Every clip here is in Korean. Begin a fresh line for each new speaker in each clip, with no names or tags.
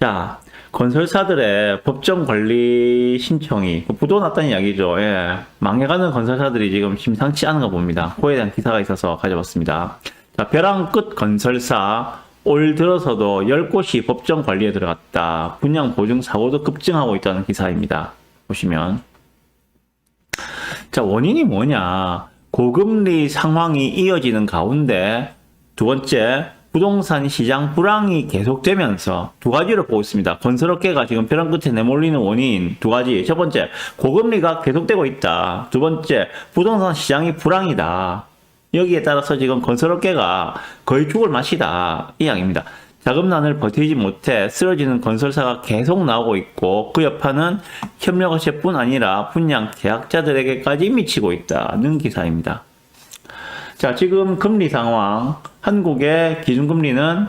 자, 건설사들의 법정 관리 신청이 부도 났다는 이야기죠. 예. 망해가는 건설사들이 지금 심상치 않은가 봅니다. 그에 대한 기사가 있어서 가져왔습니다. 자, 벼랑 끝 건설사 올 들어서도 10곳이 법정 관리에 들어갔다. 분양 보증 사고도 급증하고 있다는 기사입니다. 보시면. 자, 원인이 뭐냐? 고금리 상황이 이어지는 가운데 두 번째, 부동산 시장 불황이 계속되면서 두 가지를 보고 있습니다. 건설업계가 지금 벼랑 끝에 내몰리는 원인 두 가지. 첫 번째, 고금리가 계속되고 있다. 두 번째, 부동산 시장이 불황이다. 여기에 따라서 지금 건설업계가 거의 죽을 맛이다. 이 이야기입니다. 자금난을 버티지 못해 쓰러지는 건설사가 계속 나오고 있고 그 여파는 협력업체뿐 아니라 분양 계약자들에게까지 미치고 있다는 기사입니다. 자, 지금 금리 상황. 한국의 기준금리는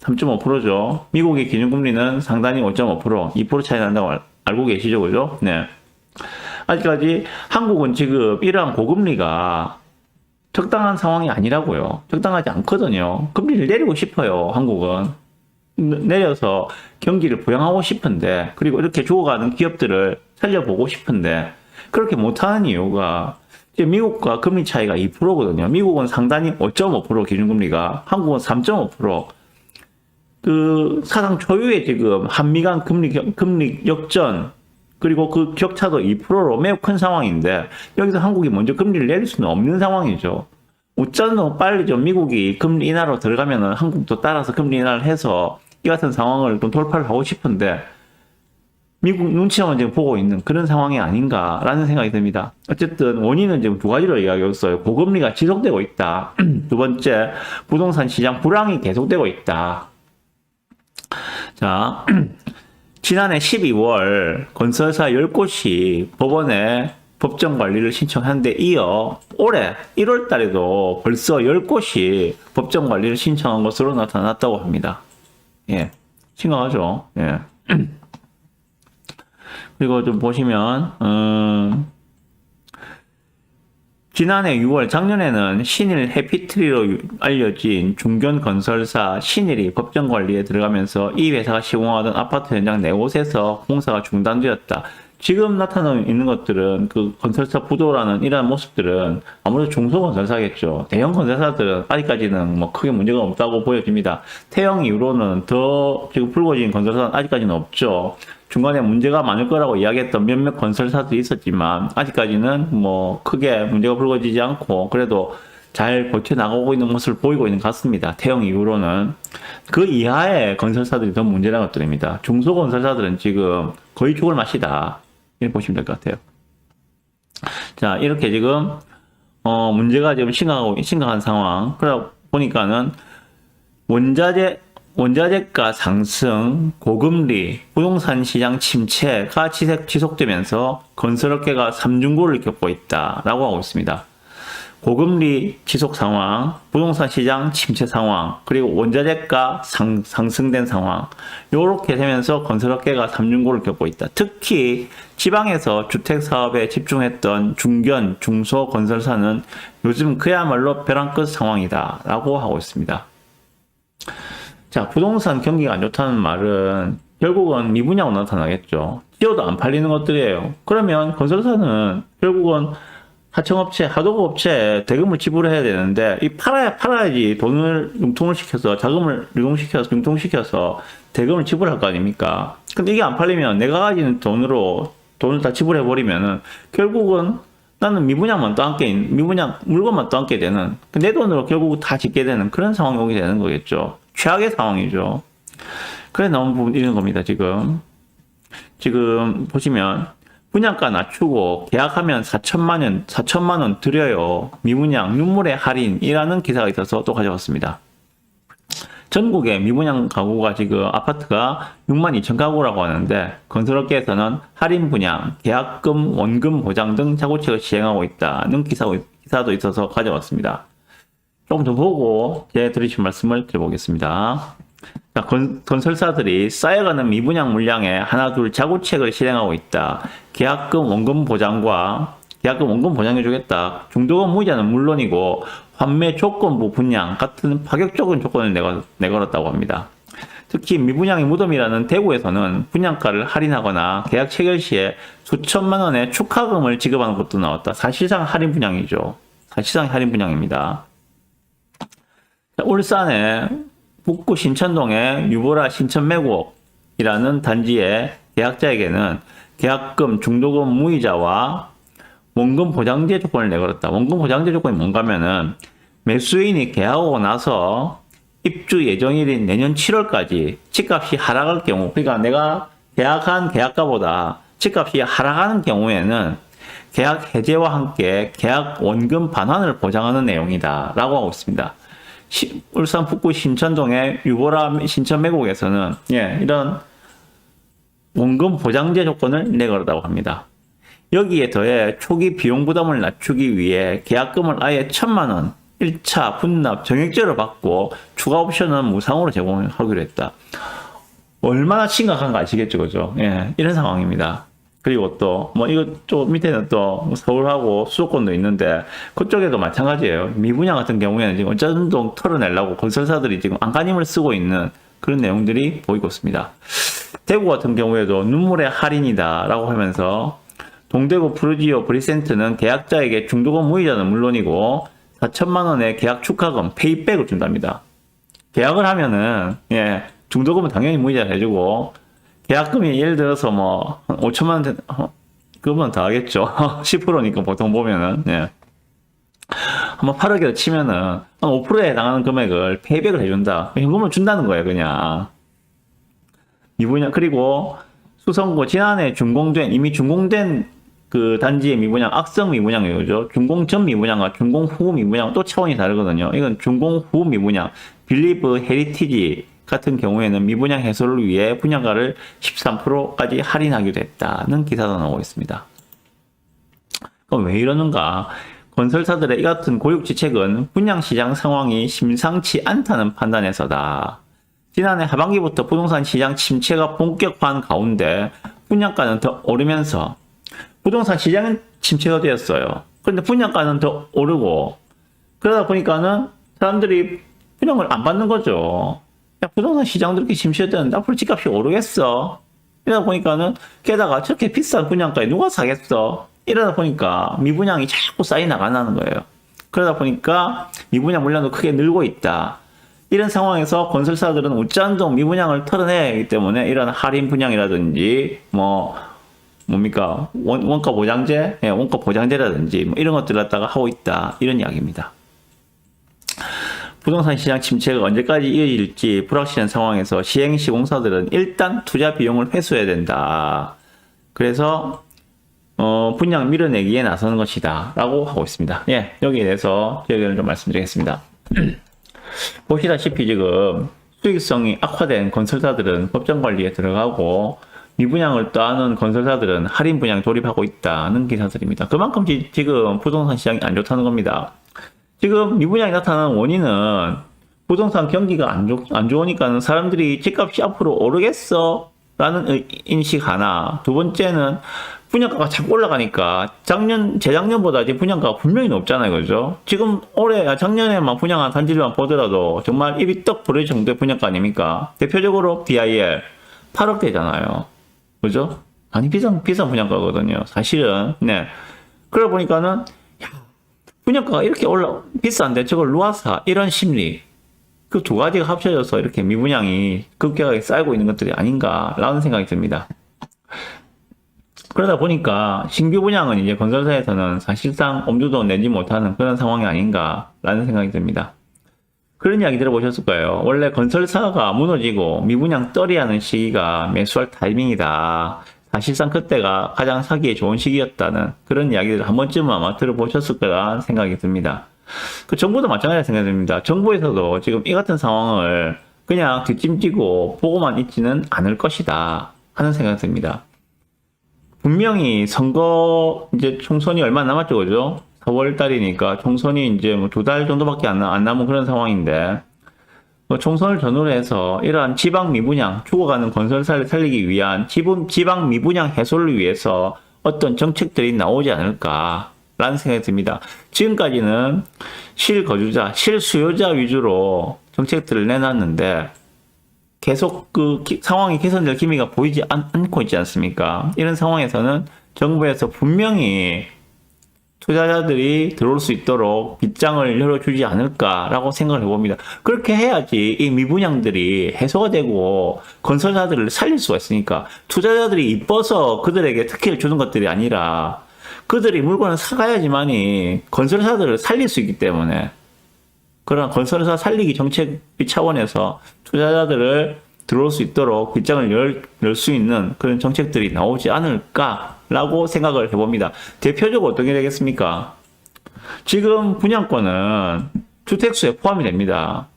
3.5%죠. 미국의 기준금리는 상단이 5.5%, 2% 차이 난다고 알, 알고 계시죠, 그죠? 네. 아직까지 한국은 지금 이러한 고금리가 적당한 상황이 아니라고요. 적당하지 않거든요. 금리를 내리고 싶어요, 한국은. 내려서 경기를 부양하고 싶은데, 그리고 이렇게 죽어가는 기업들을 살려보고 싶은데, 그렇게 못하는 이유가, 이제 미국과 금리 차이가 2%거든요. 미국은 상단이 5.5% 기준금리가, 한국은 3.5%. 그 사상 초유의 지금 한미 간 금리, 격- 금리 역전, 그리고 그 격차도 2%로 매우 큰 상황인데 여기서 한국이 먼저 금리를 내릴 수는 없는 상황이죠. 어쩌면 빨리 좀 미국이 금리 인하로 들어가면은 한국도 따라서 금리 인하를 해서 이 같은 상황을 좀 돌파를 하고 싶은데 미국 눈치만 지금 보고 있는 그런 상황이 아닌가라는 생각이 듭니다. 어쨌든 원인은 지금 두 가지로 이야기했어요. 고금리가 지속되고 있다. 두 번째, 부동산 시장 불황이 계속되고 있다. 자, 지난해 12월 건설사 10곳이 법원에 법정 관리를 신청하는데 이어 올해 1월 달에도 벌써 10곳이 법정 관리를 신청한 것으로 나타났다고 합니다. 예. 심각하죠. 예. 그리고 좀 보시면, 음, 지난해 6월, 작년에는 신일 해피트리로 유- 알려진 중견 건설사 신일이 법정 관리에 들어가면서 이 회사가 시공하던 아파트 현장 네 곳에서 공사가 중단되었다. 지금 나타나고 있는 것들은 그 건설사 부도라는 이러한 모습들은 아무래도 중소건설사겠죠. 대형 건설사들은 아직까지는 뭐 크게 문제가 없다고 보여집니다. 태형 이후로는 더 지금 불거진 건설사는 아직까지는 없죠. 중간에 문제가 많을 거라고 이야기했던 몇몇 건설사들이 있었지만 아직까지는 뭐 크게 문제가 불거지지 않고 그래도 잘 버텨나가고 있는 모습을 보이고 있는 것 같습니다. 태형 이후로는. 그 이하의 건설사들이 더 문제라는 것들입니다. 중소 건설사들은 지금 거의 죽을 맛이다. 이렇게 보시면 될 것 같아요. 자, 이렇게 지금, 어, 문제가 지금 심각하고, 심각한 상황. 그러다 보니까는 원자재, 원자재가 상승, 고금리, 부동산 시장 침체가 지속, 지속되면서 건설업계가 삼중고를 겪고 있다라고 하고 있습니다. 고금리 지속 상황, 부동산 시장 침체 상황, 그리고 원자재가 상, 상승된 상황. 요렇게 되면서 건설업계가 삼중고를 겪고 있다. 특히 지방에서 주택 사업에 집중했던 중견, 중소 건설사는 요즘 그야말로 벼랑 끝 상황이다라고 하고 있습니다. 자, 부동산 경기가 안 좋다는 말은 결국은 미분양으로 나타나겠죠. 지어도 안 팔리는 것들이에요. 그러면 건설사는 결국은 하청업체, 하도급업체에 대금을 지불해야 되는데, 이 팔아야, 팔아야지 돈을 융통을 시켜서, 자금을 융통시켜서, 융통시켜서 대금을 지불할 거 아닙니까? 근데 이게 안 팔리면 내가 가지는 돈으로 돈을 다 지불해 버리면은, 결국은 나는 미분양만 떠안게, 있- 미분양 물건만 떠안게 되는, 내 돈으로 결국 다 짓게 되는 그런 상황이 오게 되는 거겠죠. 최악의 상황이죠. 그래 나온 부분 이런 겁니다, 지금. 지금 보시면, 분양가 낮추고 계약하면 4천만 원, 4천만 원 드려요. 미분양 눈물의 할인이라는 기사가 있어서 또 가져왔습니다. 전국에 미분양 가구가 지금 아파트가 6만 2천 가구라고 하는데 건설업계에서는 할인 분양, 계약금, 원금 보장 등 자구책을 시행하고 있다는 기사, 기사도 있어서 가져왔습니다. 조금 더 보고 제 들으신 말씀을 드려보겠습니다. 자, 건, 건설사들이 쌓여가는 미분양 물량에 하나 둘 자구책을 실행하고 있다. 계약금 원금 보장과 계약금 원금 보장해주겠다. 중도금 무이자는 물론이고 환매 조건부 분양 같은 파격적인 조건을 내걸, 내걸었다고 합니다. 특히 미분양의 무덤이라는 대구에서는 분양가를 할인하거나 계약 체결 시에 수천만 원의 축하금을 지급하는 것도 나왔다. 사실상 할인 분양이죠. 사실상 할인 분양입니다. 자, 울산의 북구 신천동의 유보라 신천매곡이라는 단지의 계약자에게는 계약금, 중도금 무이자와 원금 보장제 조건을 내걸었다. 원금 보장제 조건이 뭔가면은 매수인이 계약하고 나서 입주 예정일인 내년 7월까지 집값이 하락할 경우, 그러니까 내가 계약한 계약가보다 집값이 하락하는 경우에는 계약 해제와 함께 계약 원금 반환을 보장하는 내용이다 라고 하고 있습니다. 시- 울산 북구 신천동의 유보라 신천 매곡에서는 예, 이런 원금 보장제 조건을 내걸었다고 합니다. 여기에 더해 초기 비용 부담을 낮추기 위해 계약금을 아예 천만 원 1차 분납 정액제로 받고 추가 옵션은 무상으로 제공하기로 했다. 얼마나 심각한가 아시겠죠, 그죠? 예, 이런 상황입니다. 그리고 또, 뭐, 이거 좀 밑에는 또 서울하고 수도권도 있는데, 그쪽에도 마찬가지예요. 미분양 같은 경우에는 지금 어쩐동 털어내려고 건설사들이 지금 안간힘을 쓰고 있는 그런 내용들이 보이고 있습니다. 대구 같은 경우에도 눈물의 할인이다라고 하면서 동대구 프루지오 브리센트는 계약자에게 중도금 무이자는 물론이고 4천만 원의 계약 축하금 페이백을 준답니다. 계약을 하면은 예 중도금은 당연히 무이자를 해주고 계약금이 예를 들어서 뭐 5천만 원 된- 어, 그거면 더 하겠죠. 10%니까 보통 보면은. 예. 한번 8억이라 치면은 한 5%에 해당하는 금액을 페이백을 해준다. 현금을 준다는 거예요 그냥. 미분양 그리고 수성구 지난해 준공된 이미 준공된 그 단지의 미분양 악성 미분양이죠. 준공 전 미분양과 준공 후 미분양 또 차원이 다르거든요. 이건 준공 후 미분양 빌리브 헤리티지 같은 경우에는 미분양 해소를 위해 분양가를 13%까지 할인하기로 했다는 기사도 나오고 있습니다. 그럼 왜 이러는가? 건설사들의 이 같은 고육지책은 분양시장 상황이 심상치 않다는 판단에서다. 지난해 하반기부터 부동산 시장 침체가 본격화한 가운데 분양가는 더 오르면서 부동산 시장은 침체가 되었어요. 그런데 분양가는 더 오르고 그러다 보니까는 사람들이 분양을 안 받는 거죠. 야, 부동산 시장도 이렇게 침체되는데 앞으로 집값이 오르겠어. 이러다 보니까는 게다가 저렇게 비싼 분양가에 누가 사겠어? 이러다 보니까 미분양이 자꾸 쌓이 나가는 거예요. 그러다 보니까 미분양 물량도 크게 늘고 있다. 이런 상황에서 건설사들은 우짠동 미분양을 털어내야 하기 때문에 이런 할인 분양이라든지 뭐 뭡니까 원, 원가 보장제, 예, 원가 보장제라든지 뭐 이런 것들 갖다가 하고 있다 이런 이야기입니다. 부동산 시장 침체가 언제까지 이어질지 불확실한 상황에서 시행시 공사들은 일단 투자 비용을 회수해야 된다. 그래서 어, 분양 밀어내기에 나서는 것이다. 라고 하고 있습니다. 예, 여기에 대해서 제 의견을 좀 말씀드리겠습니다. 보시다시피 지금 수익성이 악화된 건설사들은 법정 관리에 들어가고 미분양을 떠하는 건설사들은 할인 분양 돌입하고 있다는 기사들입니다. 그만큼 지, 지금 부동산 시장이 안 좋다는 겁니다. 지금 미분양이 나타나는 원인은 부동산 경기가 안, 좋, 안 좋으니까는 사람들이 집값이 앞으로 오르겠어? 라는 의- 인식 하나. 두 번째는 분양가가 자꾸 올라가니까 작년, 재작년보다 지금 분양가가 분명히 높잖아요. 그죠? 지금 올해, 아, 작년에만 분양한 단지들만 보더라도 정말 입이 떡 부러질 정도의 분양가 아닙니까? 대표적으로 BIL 8억대잖아요. 그죠? 아니, 비싼, 비싼 분양가거든요. 사실은. 네. 그러다 보니까는 분양가가 이렇게 올라 비싼데 저걸 누아사 이런 심리 그 두 가지가 합쳐져서 이렇게 미분양이 급격하게 쌓이고 있는 것들이 아닌가라는 생각이 듭니다. 그러다 보니까 신규 분양은 이제 건설사에서는 사실상 엄두도 내지 못하는 그런 상황이 아닌가라는 생각이 듭니다. 그런 이야기 들어보셨을 거예요. 원래 건설사가 무너지고 미분양 떨이 하는 시기가 매수할 타이밍이다. 사실상 그때가 가장 사기에 좋은 시기였다는 그런 이야기를 한 번쯤은 아마 들어보셨을 거라 생각이 듭니다. 그 정부도 마찬가지라 생각이 듭니다. 정부에서도 지금 이 같은 상황을 그냥 뒷짐지고 보고만 있지는 않을 것이다 하는 생각이 듭니다. 분명히 선거 이제 총선이 얼마 안 남았죠, 그죠? 4월 달이니까 총선이 이제 뭐 두 달 정도밖에 안, 남- 안 남은 그런 상황인데 뭐 총선을 전후로 해서 이러한 지방 미분양, 죽어가는 건설사를 살리기 위한 지방 미분양 해소를 위해서 어떤 정책들이 나오지 않을까 라는 생각이 듭니다. 지금까지는 실거주자, 실수요자 위주로 정책들을 내놨는데 계속 그 기- 상황이 개선될 기미가 보이지 않, 않고 있지 않습니까? 이런 상황에서는 정부에서 분명히 투자자들이 들어올 수 있도록 빗장을 열어주지 않을까라고 생각을 해봅니다. 그렇게 해야지 이 미분양들이 해소가 되고 건설사들을 살릴 수가 있으니까 투자자들이 이뻐서 그들에게 특혜를 주는 것들이 아니라 그들이 물건을 사가야지만이 건설사들을 살릴 수 있기 때문에 그런 건설사 살리기 정책 차원에서 투자자들을 들어올 수 있도록 빗장을 열, 열수 있는 그런 정책들이 나오지 않을까라고 생각을 해봅니다. 대표적으로 어떻게 되겠습니까? 지금 분양권은 주택수에 포함이 됩니다.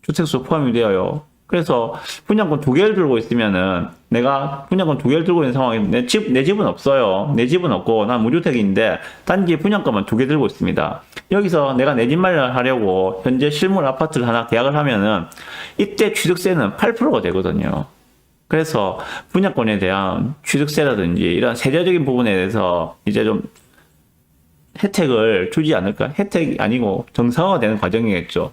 주택수 포함이 되어요. 그래서 분양권 두 개를 들고 있으면은 내가 분양권 두 개를 들고 있는 상황에 내 집, 내 집은 없어요. 내 집은 없고 난 무주택인데 단지 분양권만 두 개 들고 있습니다. 여기서 내가 내 집 마련하려고 현재 실물 아파트를 하나 계약을 하면은 이때 취득세는 8%가 되거든요. 그래서 분양권에 대한 취득세라든지 이런 세제적인 부분에 대해서 이제 좀 혜택을 주지 않을까? 혜택이 아니고 정상화가 되는 과정이겠죠.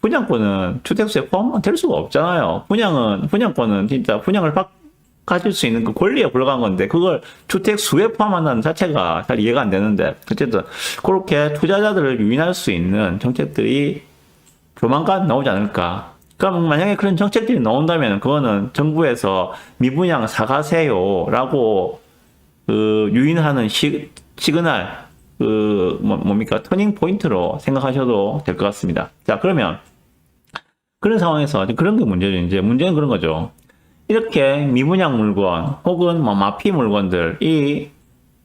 분양권은 주택수에 포함 될 수가 없잖아요. 분양은, 분양권은 진짜 분양을 받, 가질 수 있는 그 권리에 불과한 건데, 그걸 주택 수에 포함한다는 자체가 잘 이해가 안 되는데, 어쨌든, 그렇게 투자자들을 유인할 수 있는 정책들이 조만간 나오지 않을까. 그럼 만약에 그런 정책들이 나온다면, 그거는 정부에서 미분양 사가세요. 라고, 그, 유인하는 시, 시그널, 그, 뭐, 뭡니까? 터닝 포인트로 생각하셔도 될 것 같습니다. 자, 그러면, 그런 상황에서 그런 게 문제죠. 이제 문제는 그런 거죠. 이렇게 미분양 물건 혹은 뭐 마피 물건들이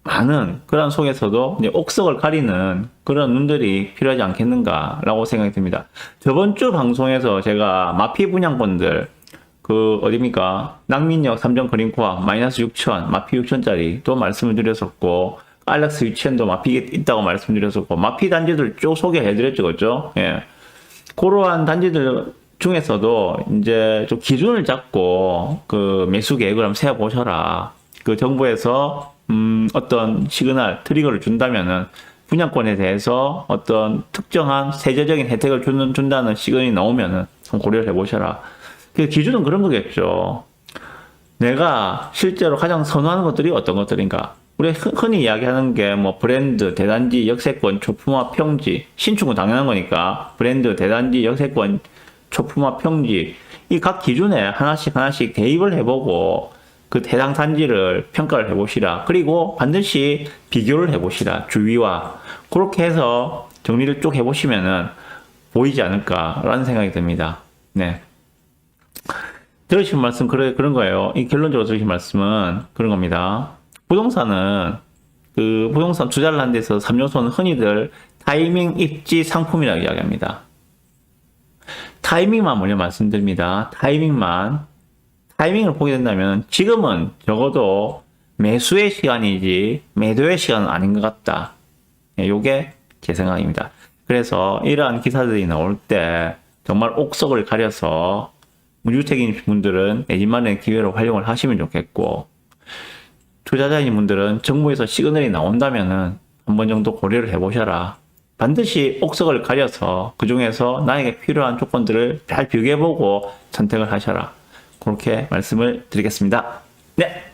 많은 그런 속에서도 옥석을 가리는 그런 눈들이 필요하지 않겠는가라고 생각이 듭니다. 저번 주 방송에서 제가 마피 분양권들 그 어디입니까? 낙민역 3점 그린코아 마이너스 6천 마피 6천짜리 또 말씀을 드렸었고 알렉스 위치엔도 마피 있다고 말씀드렸었고 마피 단지들 쭉 소개해드렸죠, 그죠? 예. 그러한 단지들 중에서도 이제 좀 기준을 잡고 그 매수 계획을 한번 세워 보셔라. 그 정부에서 음 어떤 시그널 트리거를 준다면은 분양권에 대해서 어떤 특정한 세제적인 혜택을 주는 준다는 시그널이 나오면은 한번 고려를 해보셔라. 그 기준은 그런 거겠죠. 내가 실제로 가장 선호하는 것들이 어떤 것들인가? 우리 흔- 흔히 이야기하는 게 뭐 브랜드, 대단지, 역세권, 초품화, 평지, 신축은 당연한 거니까 브랜드, 대단지, 역세권, 초품화, 평지 이 각 기준에 하나씩 하나씩 대입을 해보고 그 해당 단지를 평가를 해보시라. 그리고 반드시 비교를 해보시라. 주위와 그렇게 해서 정리를 쭉 해보시면은 보이지 않을까라는 생각이 듭니다. 네. 들으신 말씀 그래 그런 거예요. 이 결론적으로 들으신 말씀은 그런 겁니다. 부동산은 그 부동산 투자를 하는 데서 3요소는 흔히들 타이밍, 입지, 상품이라고 이야기합니다. 타이밍만 먼저 말씀드립니다. 타이밍만 타이밍을 보게 된다면 지금은 적어도 매수의 시간이지 매도의 시간은 아닌 것 같다. 예, 요게 제 생각입니다. 그래서 이러한 기사들이 나올 때 정말 옥석을 가려서 무주택인 분들은 내 집만의 기회로 활용을 하시면 좋겠고 투자자인 분들은 정부에서 시그널이 나온다면은 한 번 정도 고려를 해보셔라. 반드시 옥석을 가려서 그 중에서 나에게 필요한 조건들을 잘 비교해보고 선택을 하셔라. 그렇게 말씀을 드리겠습니다. 네.